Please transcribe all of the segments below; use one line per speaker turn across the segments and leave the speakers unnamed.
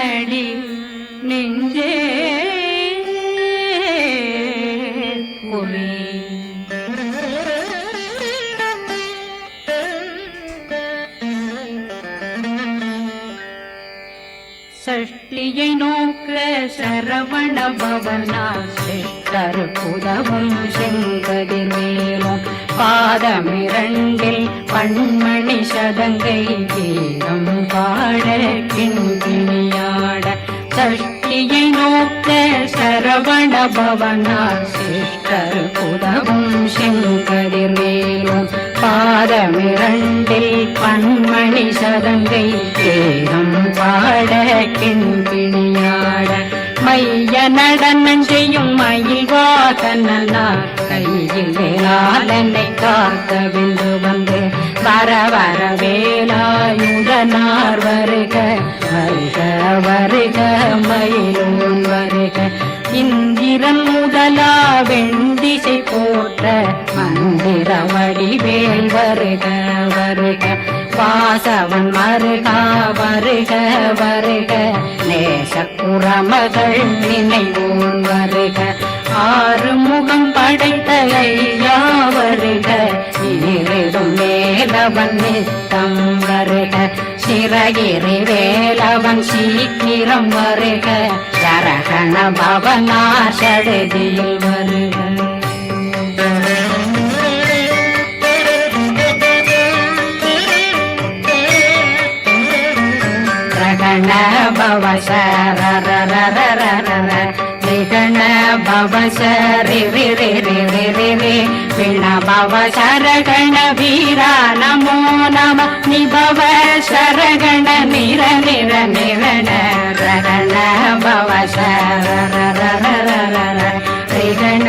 குமரனடி நெஞ்சே குறி சஷ்டியை நோக்க சரவண பவனா. சிஷ்டர் புதவும் செங்கதிர் மேலும் பாதமிரண்டில் பண்மணி சதங்கை வீரம் பாட கிண்கிணியாட சஷ்டியை நோக்க சரவண பவனார் சிஷ்டர் புதவும் செங்கதிர் மேலும் பாதமிரண்டில் பண்மணி சதங்கை வீரம் பாட கிண்கிணியாட மைய நடனம் செய்யும் மயில் வாகனார் கையில் வேளாளனை காக்க வில்லு வந்து வர வர வேலாயுடனார் வருக வருக வருக மயிலோன் வருக. இந்திரன் முதலா வெண்டிசை போற்ற மந்திர வடிவேல் வருக வருக. வாசவன் மருகா வருக வருக. நேச நினைவோன் வருக. ஆறு முகம் படைத்த ஐயா வருக இருடும் மேலவன் நித்தம் வருக. சிறகிரி வேலவன் சீக்கிரம் வருக. சரகண பவனா சடுதியில் வருக. விகண பவ சரி ரி ரி ரி ரி ரி ரி விண பவ சரகண வீரா நமோ நம நிபவ சரகண நிர நிர நிரண ரகண பவ சரரரரரர ரிகண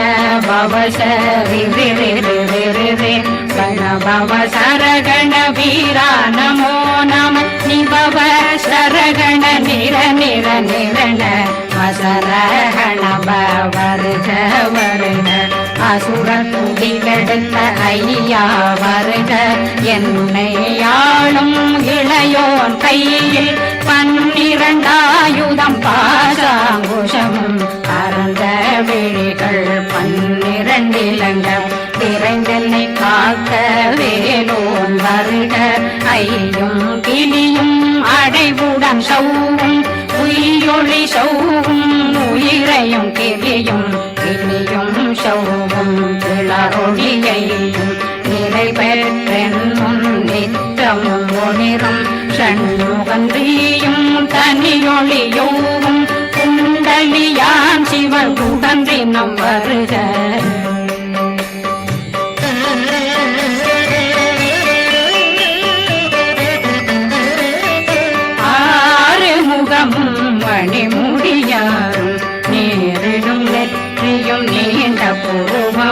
பவ பவ சரகண வீரா நமோ நம. நிபவ சரகண நிர நிர நிரண வசரகண வருக வருக அசுர துடிலெடுத்த ஐயா வருக என்னை யாழும் இளையோன் கையில் பன்னிரண்டாயுதம் பாசாங்குஷமும் திரைந்தென்னை காக்க வேலோன் வருக. ஐயும் கிளியும் அடைவுடன் சௌவும் உயிரொளி சௌவும் உயிரையும் கிளியும் கிளியும் சௌவும் கிளறொழியையும் நிலை பெற்றென்னும் நித்தமும் ஒளிரும். சண்முகந்தியும் தனியொளியோவும் குண்டலியான் சிவன் குடந்தினம் வருக.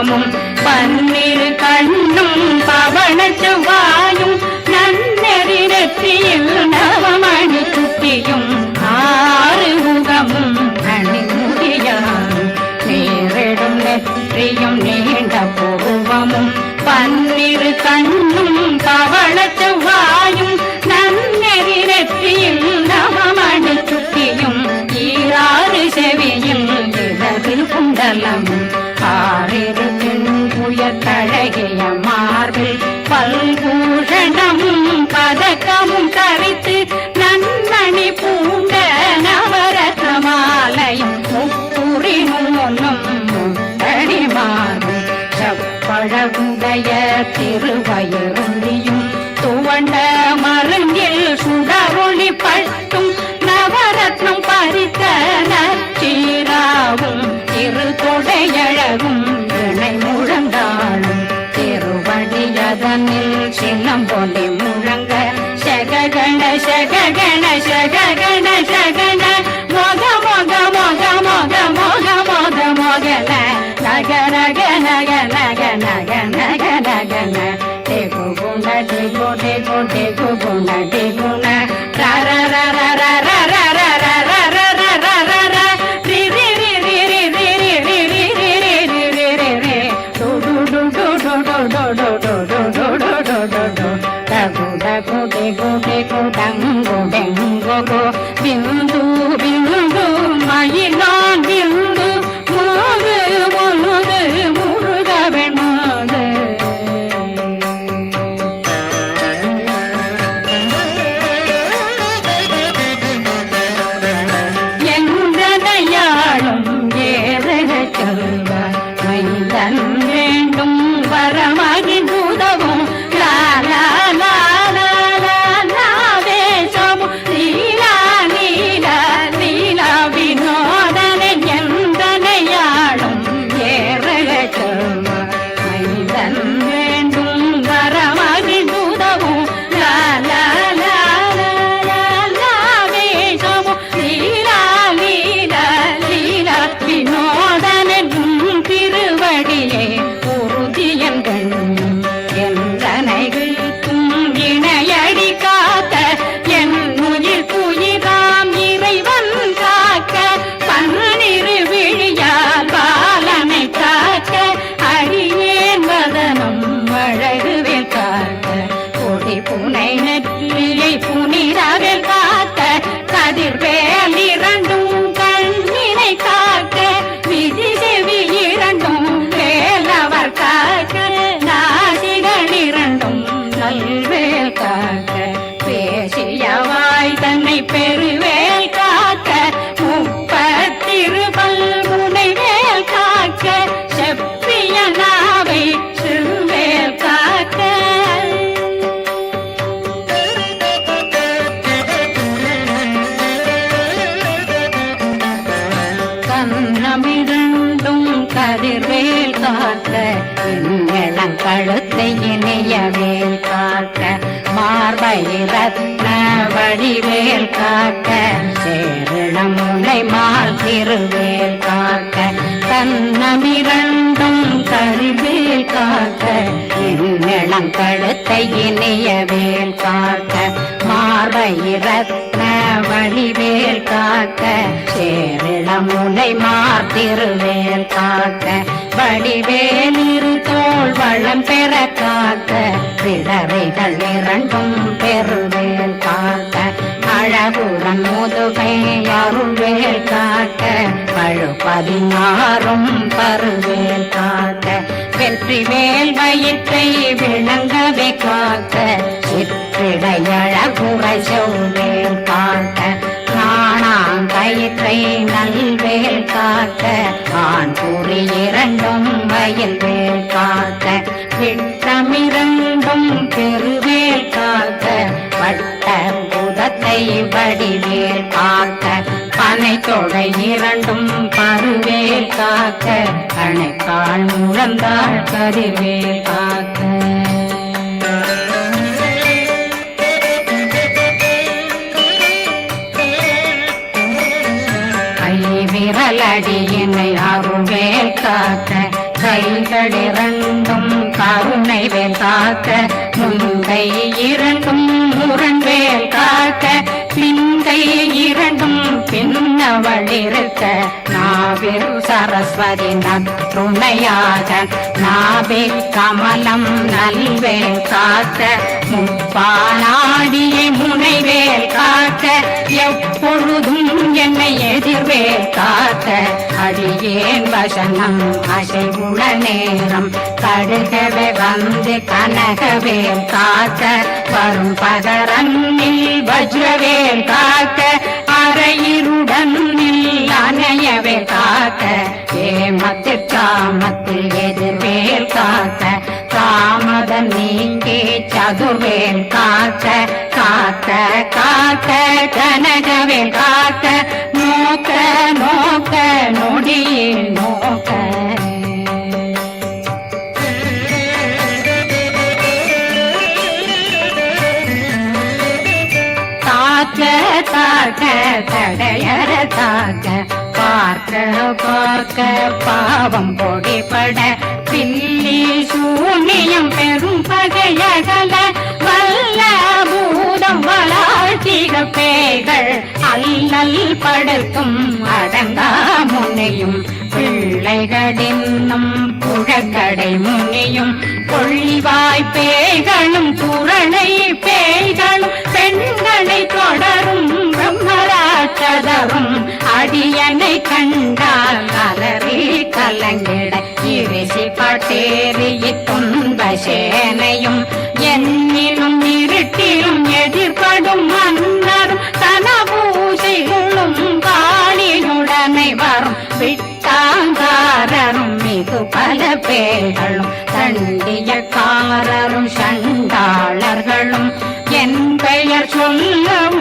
புருவமும் பன்னிரு கண்ணும் பவன செவ்வாயும் நன்னெறி நெற்றியில் நவமணி குட்டியும் ஆறு முகமும் மணிமுடியாரும் நேரிடும் நெற்றியும் நீண்ட பூவமும் பன்னிரு கண்ணும் பவள செவ்வாயும் நன்னெறி நெற்றியில் நவமணி சுட்டியும் ஈராறு செவியும் இடது குண்டலம் தாய் தன்னை பெறுவே. வழிவேல் காக்க சேரணம் உன்னை மால் திருவேல் காக்க தன்னமிரண்டும் கருவேல் காக்க இன்னிடம் கழுத்தை இணையவேல் காக்க மார்பயிரத்ன வழிவேல் காக்க சேரணம் உன்னை மார் திருவேல் காக்க வடிவேல் இரு தோல் வளம் பெற காக்க பிடரைகள் இரண்டும் பெறுவேன் காக்க. அழகுடன் முதுகை அருள்வேல் காட்ட பழு பதினாறும் பருவேல் காட்ட வெற்றி வேல் வயிற்றை விளங்கவே காக்க சிற்றிடையழகுறை செவ்வேல் காக்க. காணாங்கயிற்றை நல்வேல் காட்ட ஆண் கூறி இரண்டும் வயல்வேல் புதத்தை வடிவேல் காக்க பனை தொடை இரண்டும் பருவேல் காக்க கணைக்கால் முழந்தாள் கருவேல் காக்க. விரலடியினை அருவேல் காக்க கைகளிரண்டும் கருணை வேல் காக்க முந்தை இரண்டும் முரண்மேல் காக்க லிங்கை இரண்டும் பின்னவளிருக்க நாவில் சரஸ்வதி நத்துணையாக நாவில் கமலம் நல்வே காக்க பாலாடிய முனைவேல் காக்க எப்பொழுதும் என்னை எதிர்வேல் காக்க. அடியேன் வசனம் அசைவுள நேரம் கடுகவே வந்து கனகவேல் காக்க. வரும் பதரன்னில் வஜ்ரவேல் காக்க அறையிருடன் அணையவே காக்க. ஏமத்தில் காமத்தில் ஏ சதுர்வேல் காத்த காத்த காக்க கனகவேல் காக்க நோக்க நோக்க நொடியில் நோக்க. தாக்க தாக்க தடையற தாக்க. பார்க்க பார்க்க பாவம் பொடிபட. பில்லி சூனியம் பெரும் பகையகல. வளாழ்த்திக அல்லல் படுக்கும் அடங்கா முனையும். பிள்ளைகளின்னும் புழக்கடை முனியும். கொள்ளிவாய் பேய்களும் புரணை பேய்களும் பெண்களை தொடரும் பிரம்மராட்சதரும் அடியனை கண்டால் அலறி கலங்கிட. இரிசி பட்டேறி துன்ப சேனையும் பல பேர்களும் தண்டியக்காரரும் சண்டாளர்களும் என் பெயர் சொல்லும்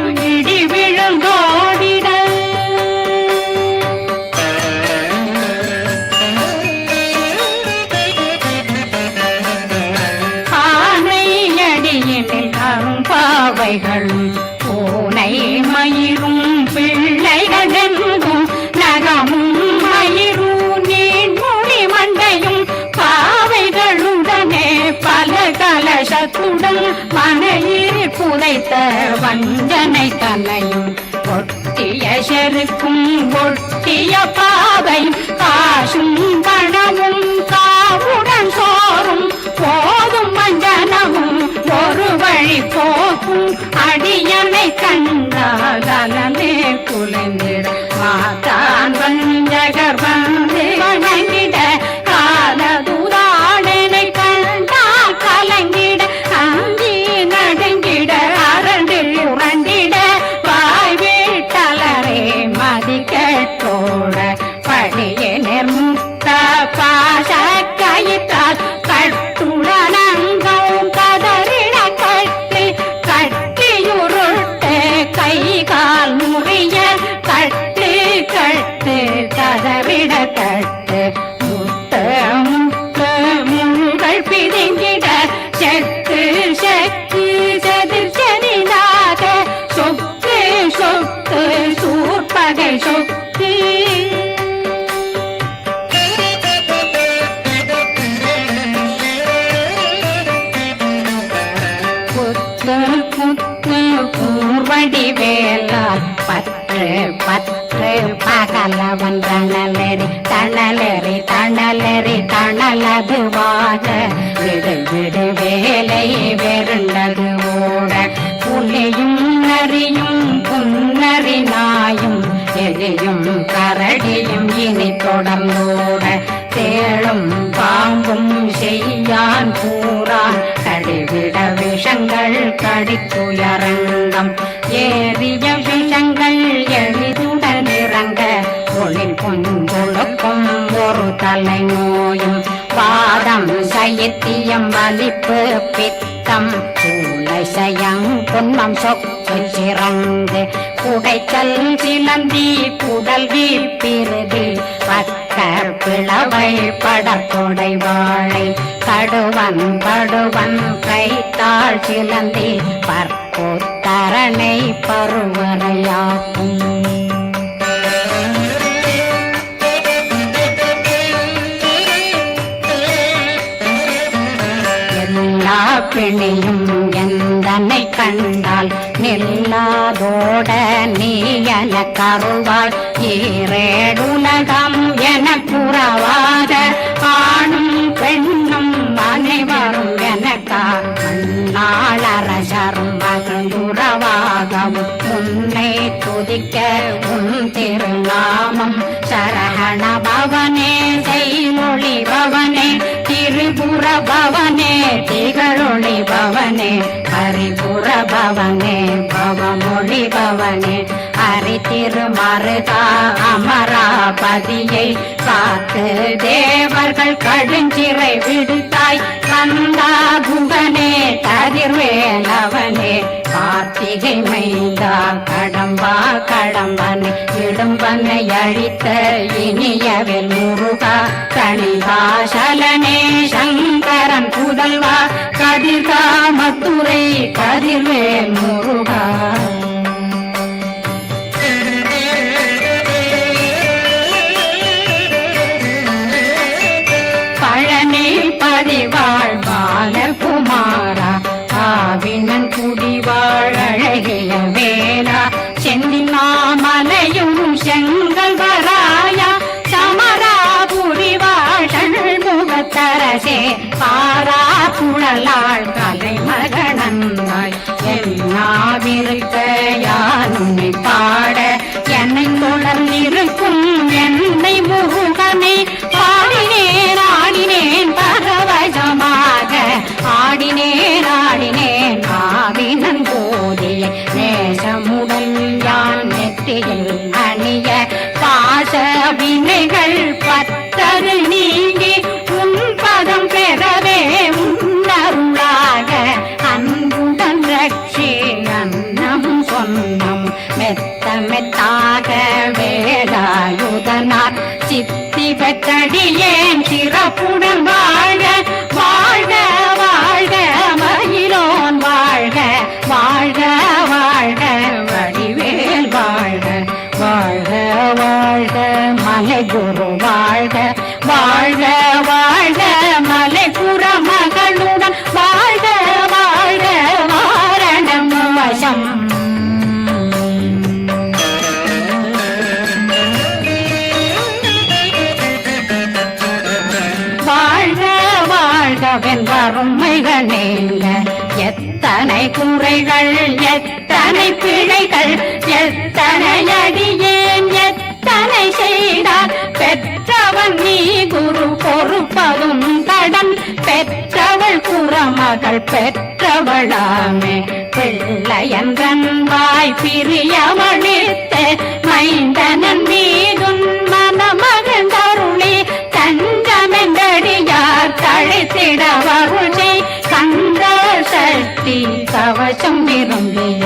கலசத்துடன் மனையில் புதைத்த வஞ்சனை தலையும் ஒட்டிய செருக்கும் ஒட்டிய பாவை காசும் பணமும் காவுடன் சோறும் போதும் வஞ்சனமும் ஒரு வழி போக்கும் அடியனை கண்டால் அலமே குலைந்திட. மாதான் வஞ்சகர் வந்து வணங்கி கதறிட கட்டு பாதம் வலிப்பு பித்தம் சூளை சயங் பொன்னம் சொக்கு சிறந்து குடைச்சல் சிலந்தி குடல் வீழ்பிருதி பக்க பிளவை படத்தொடை வாழை கடுவன் படுவன் கைத்தாள் சிலந்தி பற்போத்தரணை பருவரையாக்கும் நில்லாதோட நீ என கருவாள். ஈரேடுலகம் என புறவாத ஆணும் பெண்ணும் அனைவரும் எனக்கா மண்ணாளரசரும் மகிழ்ந்துறவாகவும் உன்னை துதிக்க உன் திருநாமம் சரகண பவனே செய்மொழி பவனே திரிபுர பவனே திகழொளி பவனே. ஹரிபுர பவனே பவமொழி பவனே. ஹரி திருமருகா அமராபதியை காத்து தேவர்கள் கடுஞ்சிறை விடுத்தாய். கந்தா குகனே கதிர்வேலவனே கார்த்திகை மைந்தா கடம்பா கடம்பனை. இடும்பனை அழித்த இனியவில் முருகா கணிகாசலனே சங்கரன் புதல்வா கதிர்காமத்துறை கதிர்வேல் முருகா. அடியேன் சிறப்புடன் வா வாழ்க வறுமைகள் நீங்க. எத்தனை குறைகள் எத்தனை பிழைகள் எத்தனை அடியேன் எத்தனை செய்தார் பெற்றவன் நீ குரு பொறுப்பதும் கடன். பெற்றவள் புறமகள் பெற்றவளாமே. பிள்ளையன்றன் வாய் பிரியவழித்து மைந்தனன் மீதும் சக்தி கவசம் விரும்பிய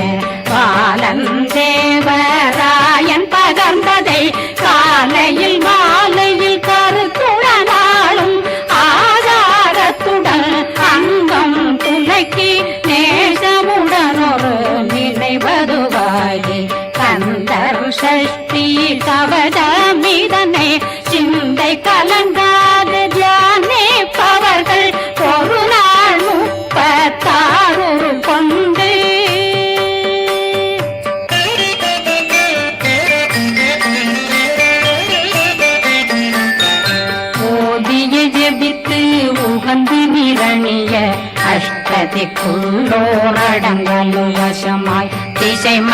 பாலன் தேவராயன் பகர்ந்ததை காலையில் மாலையில் கருத்துடனாலும் ஆதாரத்துடன் அங்கம் துலக்கி நேசமுடன் ஒரு நினைவதுவாகி கந்தர் சஷ்டி கவதமிதனை சிந்தை கலந்த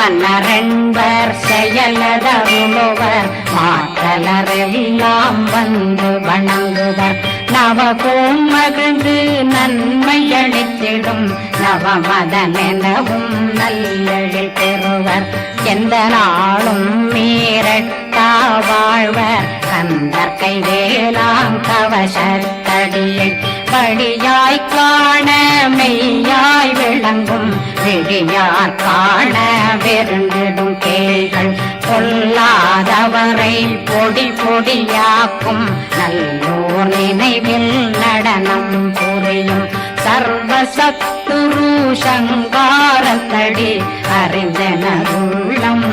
மன்னரென்பர் செயலதருளுவர் மாற்றலரெல்லாம் வந்து வணங்குவர். நவகோம் மகிழ்ந்து நன்மை அளித்திடும். நவமதனெனவும் நல்லெழில் பெறுவர். எந்த நாளும் மீறட்டா வாழ்வர். கந்தற்கை வேளாங் கவசத்தடியை படியாய் காண மெய்யாய் விளங்கும். விழியார் காண விருந்திடும் கேள்கள் பொல்லாதவரை பொடி பொடியாக்கும். நல்லோர் நினைவில் நடனம் புரியும். சர்வசத்துரு சங்காரத்தடி அறிந்தனருள்ளம்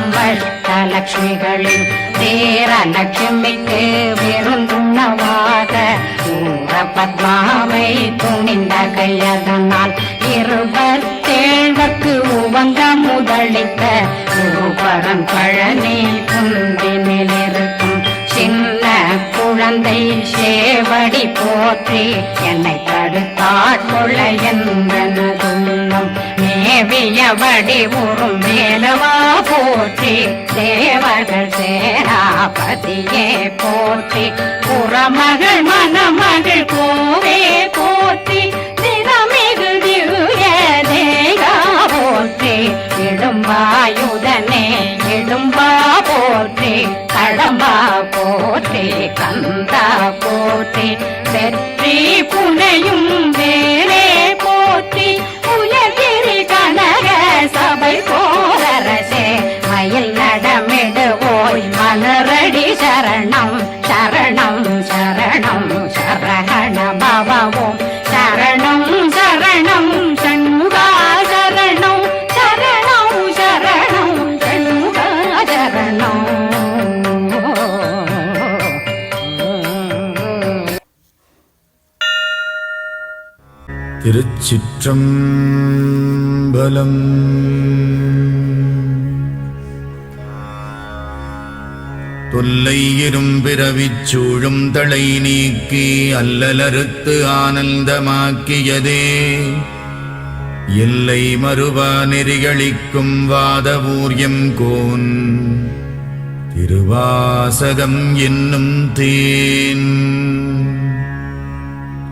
தேர லட்சுமிக்கு விருந்துணவாக பத்மாவை துணிந்த கையதனால் இருபத்தேழ்வர்க்கு உவங்க முதலித்த குருபரன் பழனி குந்தினில் இருக்கும் சின்ன குழந்தை சேவடி போற்றி என்னை தடுத்தாட்கொள்ள என்பதுள்ளம் தேவியபடி உறும் மேலவா போற்றி. தேவர்கள் சேராபதியே போற்றி. புறமகள் மணமகள் கோவே போற்றி. நிறமிகு தேகா போற்றி. இடும்பாயுதனே இடும்பா போற்றி. கடம்பா போற்றி கந்தா போற்றி. வெற்றி புனையும் வேறே
திருச்சிற்றம்பலம். தொல்லை இரும்பிறவிச் சூழும் தலை நீக்கி அல்லலறுத்து ஆனந்தமாக்கியதே. எல்லை மறுவா நெறிகளிக்கும் வாதவூர்யம் கோன். திருவாசகம் என்னும் தேன்.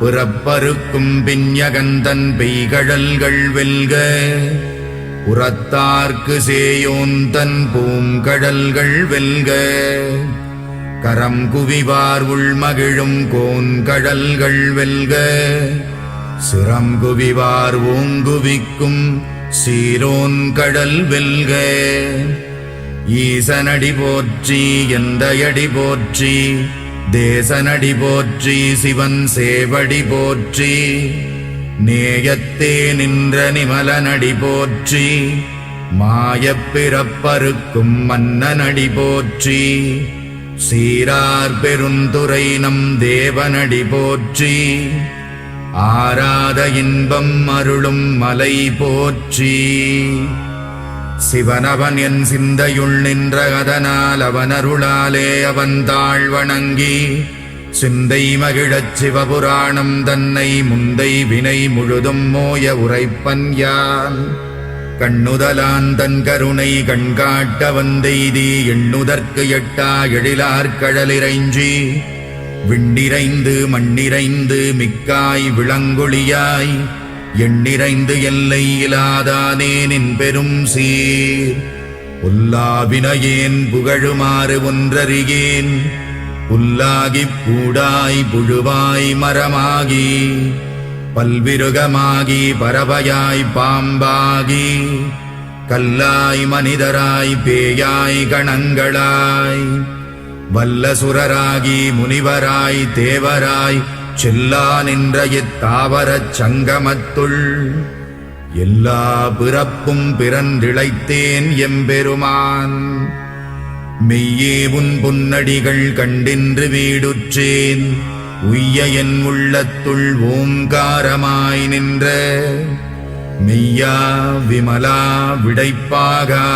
புறப்பருக்கும் பின்யகந்தன் பெய்கழல்கள் வெல்க. புறத்தார்க்கு சேயோந்தன் பூங்கடல்கள் வெல்க. கரம் குவிவார் உள்மகிழும் கோன்கடல்கள் வெல்க. சிரம் குவிவார் ஓங்குவிக்கும் சீரோன் கடல் வெல்க. ஈசனடி போற்றி எந்தையடி போற்றி தேசனடி போற்றி சிவன் சேவடி போற்றி நேயத்தே நின்ற நிமலனடி போற்றி மாயப்பிறப்பருக்கும் மன்னனடி போற்றி சீரார் பெருந்துரை நம் தேவனடி போற்றி ஆராத இன்பம் அருளும் மலை போற்றி. சிவனவன் என் சிந்தையுள் நின்ற அதனால் அவன் அருளாலே அவன் தாழ் வணங்கி சிந்தை மகிழச் சிவபுராணம் தன்னை முந்தை வினை முழுதும் மோய உரைப்பன் யான். கண்ணுதலான் தன் கருணை கண்காட்ட வந்தெய்தி எண்ணுதற்கு எட்டா எழிலார் கடலிறைஞ்சி விண்டிரைந்து மண்ணிறைந்து மிக்காய் விளங்கொழியாய் எண்ணிறைந்து எல்லை இலாதானே நின் பெரும் சீர். புல்லாவினையேன் புகழுமாறு ஒன்றறியேன். புல்லாகிப் பூடாய் புழுவாய் மரமாகி. பல்விருகமாகி பறவையாய் பாம்பாகி. கல்லாய் மனிதராய் பேயாய் கணங்களாய். வல்லசுரராகி முனிவராய் தேவராய் செல்லா நின்ற இத்தாவரச் சங்கமத்துள் எல்லா பிறப்பும் பிறந்திழைத்தேன் எம்பெருமான். மெய்யே உன் பொன்னடிகள் கண்டின்று வீடுற்றேன் உய்ய என் உள்ளத்துள் ஓங்காரமாய் நின்ற. மெய்யா விமலா விடைப்பாகா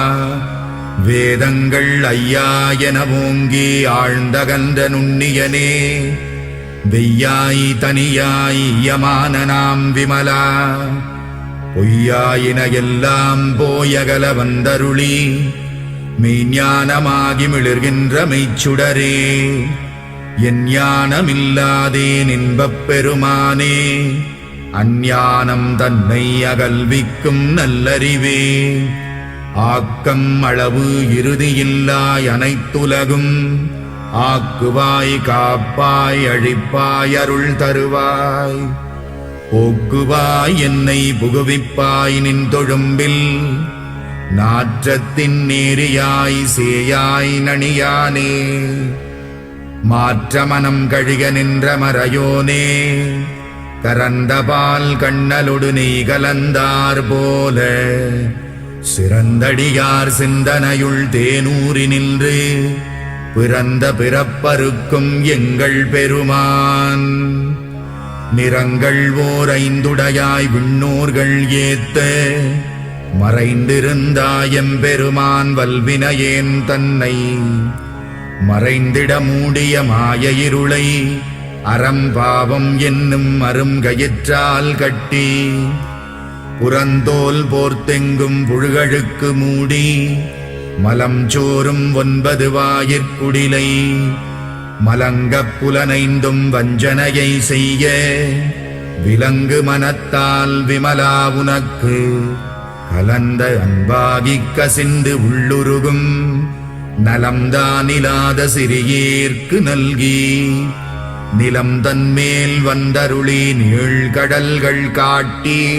வேதங்கள் ஐயா என ஓங்கி ஆழ்ந்தகன்ற நுண்ணியனே. வெய்யாய் தனியாய் யமான நாம் விமலா. பொய்யாயின எல்லாம் போயகல வந்தருளி. மெய்ஞானமாகி மிளிர்கின்ற மெய்ச்சுடரே என் ஞானமில்லாதே இன்பப் பெருமானே. அஞ்ஞானம் தன்னை அகல்விக்கும் நல்லறிவே. ஆக்கம் அளவு இறுதியில்லாய் அனைத்துலகும். ஆக்குவாய் காப்பாய் அழிப்பாய் அருள் தருவாய். போக்குவாய் என்னை புகுவிப்பாய் நின் தொழும்பில். நாற்றத்தின் நேரியாய் சேயாய் நணியானே. மாற்ற மனம் கழிக நின்ற மறையோனே. கரந்தபால் கண்ணலொடு நீ கலந்தார் போல. சிறந்தடியார் சிந்தனையுள் தேனூறி நின்று பிறந்த பிறப்பருக்கும் எங்கள் பெருமான். நிறங்கள் ஓர் ஐந்துடையாய் விண்ணோர்கள் ஏத்த. மறைந்திருந்தாயம் பெருமான் வல்வினையேன் தன்னை. மறைந்திட மூடிய மாய இருளை அறம் பாவம் என்னும் அரும் கயிற்றால் கட்டி. புறந்தோல் போர்த்தெங்கும் புழுகழுக்கு மூடி மலம் சோறும் ஒன்பது வாயிற்குடிலை மலங்கப் புலனைந்தும் வஞ்சனையை செய்ய. விலங்கு மனத்தால் விமலா உனக்கு. கலந்த அன்பாகிக் கசிந்து உள்ளுருகும். நலம்தானிலாத சிறியேற்கு நல்கி. நிலம் தன்மேல் வந்தருளி நீழ்கடல்கள் காட்டி.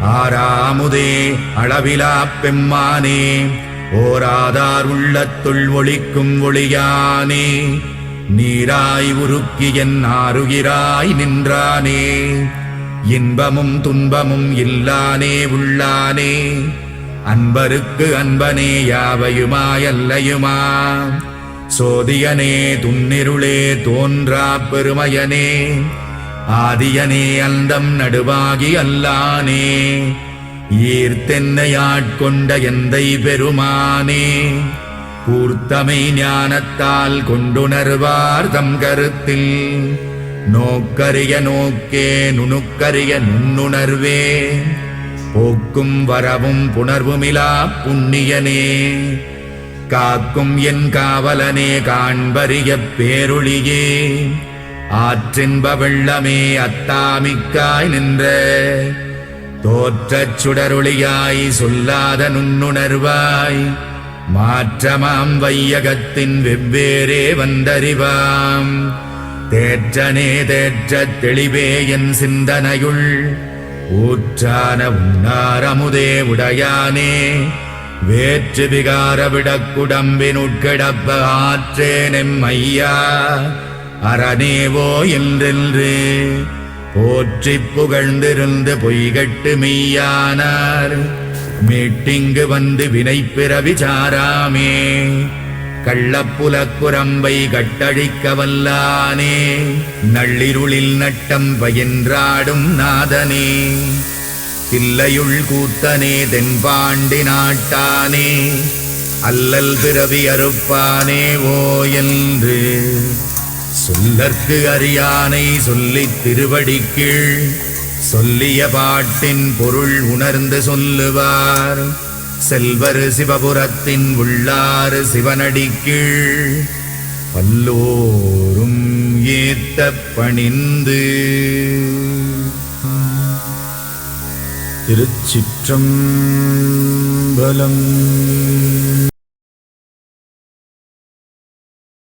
ஆராமுதே அளவிலா பெம்மானே ஓராதார் உள்ளத்துள் ஒளிக்கும் ஒளியானே நீராய் உருக்கி என் ஆறுகிறாய் நின்றானே இன்பமும் துன்பமும் இல்லானே உள்ளானே அன்பருக்கு அன்பனே யாவையுமாயல்லையுமா? சோதியனே துன்னிருளே தோன்றா பெருமையனே ஆதியனே அந்தம் நடுவாகி அல்லானே. ஈர்த்தென்னையாட்கொண்ட எந்தை பெருமானே. கூர்த்தமை ஞானத்தால் கொண்டுணர்வார் தம் கருத்தில். நோக்கரிய நோக்கே நுணுக்கரிய நுண்ணுணர்வே. போக்கும் வரவும் புணர்வுமிலா புண்ணியனே. காக்கும் என் காவலனே காண்பறிய பேருளியே ஆற்றின்ப வெள்ளமே அத்தாமிக்காய் நின்ற. தோற்றச் சுடருளியாய் சொல்லாத நுண்ணுணர்வாய் மாற்றமாம் வையகத்தின் வெவ்வேறே வந்தறிவாம். தேற்றனே தேற்ற தெளிவே என் சிந்தனையுள் ஊற்றான உன்னாரமுதே உடையானே. வேற்று விகார விடக்குடம்பின் உட்கிடப்ப ஆற்றேனெம் ஐயா. அரணேவோ என்றென்று போற்றி புகழ்ந்திருந்து பொய்கட்டு மெய்யானார். மீட்டிங்கு வந்து வினை பிறவி சாராமே கள்ளப்புலக்குரம்பை கட்டழிக்க வல்லானே நள்ளிருளில் நட்டம் பயின்றாடும் நாதனே. தில்லையுள் கூத்தனே தென்பாண்டி நாட்டானே அல்லல் பிறவி அறுப்பானே ஓ என்று சொல்லற்கு அறியானை சொல்லித் திருவடிக்கீழ் சொல்லிய பாட்டின் பொருள் உணர்ந்து சொல்லுவார். செல்வர் சிவபுரத்தின் உள்ளாறு சிவனடிக்கீழ் பல்லோரும் ஏத்த பணிந்து. திருச்சிற்றம்பலம்